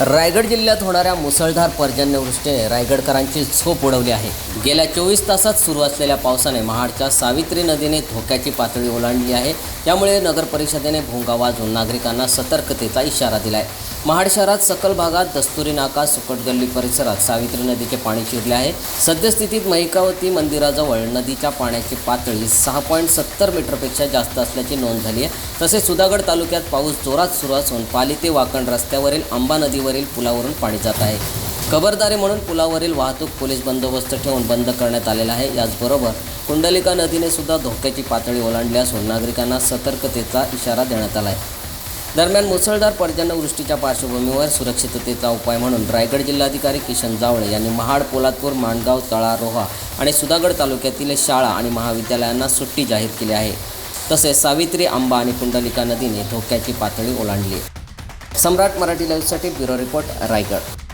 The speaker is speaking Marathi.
रायगड जिल्ह्यात होणाऱ्या मुसळधार पर्जन्यवृष्टीने रायगडकरांची झोप उडवली आहे. गेल्या चोवीस तासात सुरू असलेल्या पावसाने महाडच्या सावित्री नदीने धोक्याची पातळी ओलांडली आहे. त्यामुळे नगर परिषदेने भोंगा वाजून नागरिकांना सतर्कतेचा इशारा दिला आहे महाड शहरात सकल भागात दस्तुरी नाका सुकट गल्ली परिसरात सावित्री नदीचे पाणी शिरले आहे. सद्यस्थितीत महिकावती मंदिराजवळ नदीच्या पाण्याची पातळी सहा पॉईंट सत्तर मीटरपेक्षा जास्त असल्याची नोंद झाली आहे. तसेच सुधागड तालुक्यात पाऊस जोरात सुरू असून पाली ते वाकण रस्त्यावरील आंबा नदीवरील पुलावरून पाणी जात आहे. खबरदारी म्हणून पुलावरील वाहतूक पोलीस बंदोबस्त ठेवून बंद करण्यात आलेला आहे. याचबरोबर कुंडलिका नदीने सुद्धा धोक्याची पातळी ओलांडली असून नागरिकांना सतर्कतेचा इशारा देण्यात आला आहे. दरम्यान मुसळधार पर्जन्यवृष्टीच्या पार्श्वभूमीवर सुरक्षिततेचा उपाय म्हणून रायगड जिल्हाधिकारी किशन जावळे यांनी महाड पोलादपूर माणगाव तळा रोहा आणि सुधागड तालुक्यातील शाळा आणि महाविद्यालयांना सुट्टी जाहीर केली आहे. तसेच सावित्री आंबा आणि कुंडलिका नदीने धोक्याची पातळी ओलांडली. सम्राट मराठी लाईव्हसाठी ब्युरो रिपोर्ट रायगड.